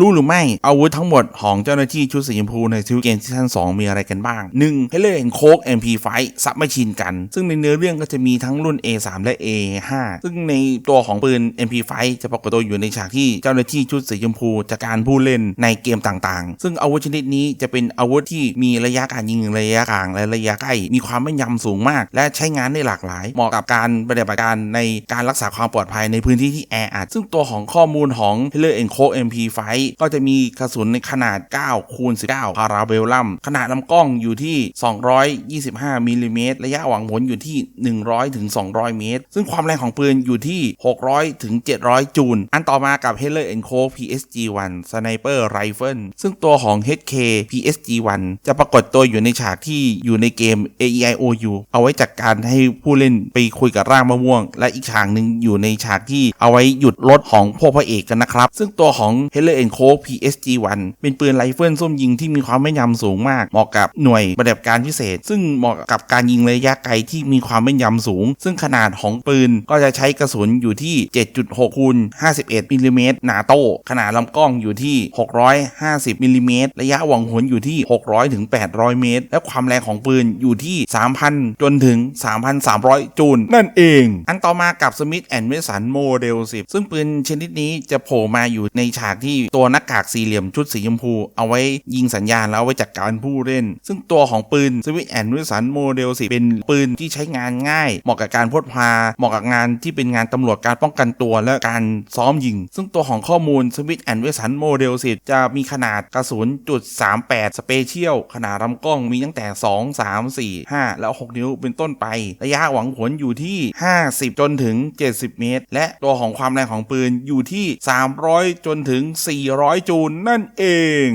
รู้หรือไม่อาวุธทั้งหมดของเจ้าหน้าที่ชุดสีชมพูในทิวเกมซีซั่น2มีอะไรกันบ้าง 1. ให้เลือกเห็นโคก MP5 ซับไม่ชินกัน ซึ่งในเนื้อเรื่องก็จะมีทั้งรุ่น A3 และ A5 ซึ่งในตัวของปืน MP5 จะปรากฏตัวอยู่ในฉากที่เจ้าหน้าที่ชุดสีชมพูจัดการผู้เล่นในเกมต่างๆ ซึ่งอาวุธชนิดนี้จะเป็นอาวุธที่มีระยะการยิงระยะกลางและระยะใกล้ มีความแม่นยำสูงมาก และใช้งานได้หลากหลาย เหมาะกับการปฏิบัติการในการรักษาความปลอดภัยในพื้นที่ที่แออัดซึ่งตัวของข้อมูลของ h e l l e r Co MP5 ก็จะมีกระสุนในขนาด 9 คูณ 19 พาราเบลลัม ขนาดลำกล้องอยู่ที่ 225มิลลิเมตรระยะหวังผลอยู่ที่ 100ถึง200 เมตร ซึ่งความแรงของปืนอยู่ที่ 600ถึง700 จูล อันต่อมากับ h e l l e r Co PSG1 Sniper Rifle ซึ่งตัวของ HK PSG1 จะปรากฏตัวอยู่ในฉากที่อยู่ในเกม AEIOU เอาไว้จัดการให้ผู้เล่นไปคุยกับร่างมะม่วง และอีกฉากหนึ่งอยู่ในฉากที่เอาไว้หยุดรถของพวกพระเอกกันนะครับ ซึ่งตัวของ h e l l e r Co โค้ก PSG1 เป็นปืนไรเฟิลส้มยิงที่มีความแม่นยำสูงมาก เหมาะกับหน่วยปฏิบัติการพิเศษ ซึ่งเหมาะกับการยิงระยะไกลที่มีความแม่นยำสูง ซึ่งขนาดของปืนก็จะใช้กระสุนอยู่ที่ 7.6คูณ51มิลลิเมตรหนาโต้ขนาดลำกล้องอยู่ที่ 650มิลลิเมตรระยะหวังหนอยู่ที่ 600ถึง800 เมตร และความแรงของปืนอยู่ที่ 3,000 จนถึง 3,300 จูลนั่นเอง อันต่อมากับ Smith and Wesson โมเดล10 ซึ่งปืนชนิดนี้จะโผล่มาอยู่ในฉากที่ตัวหน้ากากสี่เหลี่ยมชุดสีชมพู เอาไว้ยิงสัญญาณแล้วเอาไว้จัดการผู้เล่น ซึ่งตัวของปืน Smith and Wesson โมเดล10เป็นปืนที่ใช้งานง่าย เหมาะกับการพดพา เหมาะกับงานที่เป็นงานตำรวจการป้องกันตัวและการซ้อมยิง ซึ่งตัวของข้อมูล Smith and Wesson โมเดล10จะมีขนาดกระสุนจุด38สเปเชียลขนาดลำกล้องมีตั้งแต่ 2 3 4 5 แล้ว 6 นิ้วเป็นต้นไป ระยะหวังผลอยู่ที่ 50 จนถึง 70 เมตร และตัวของความแรงของปืนอยู่ที่ 300 จนถึง400 จูลนั่นเอง